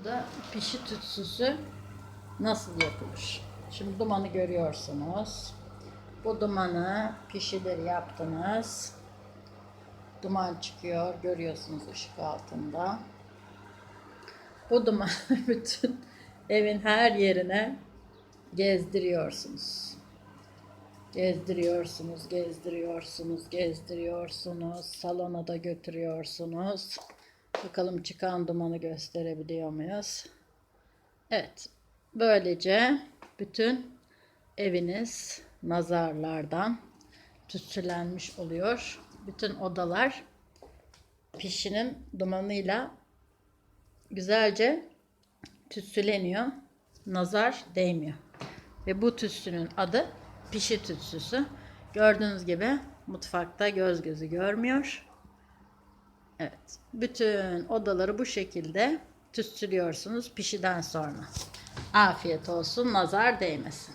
Bu da pişi tütsüsü nasıl yapılır? Şimdi dumanı görüyorsunuz. Bu dumanı pişidir yaptınız. Duman çıkıyor. Görüyorsunuz ışık altında. Bu dumanı bütün evin her yerine gezdiriyorsunuz. Gezdiriyorsunuz, gezdiriyorsunuz, gezdiriyorsunuz. Salona da götürüyorsunuz. Bakalım çıkan dumanı gösterebiliyor muyuz? Evet. Böylece bütün eviniz nazarlardan tütsülenmiş oluyor. Bütün odalar pişinin dumanıyla güzelce tütsüleniyor. Nazar değmiyor. Ve bu tütsünün adı pişi tütsüsü. Gördüğünüz gibi mutfakta göz gözü görmüyor. Evet. Bütün odaları bu şekilde tütsülüyorsunuz pişiden sonra. Afiyet olsun, nazar değmesin.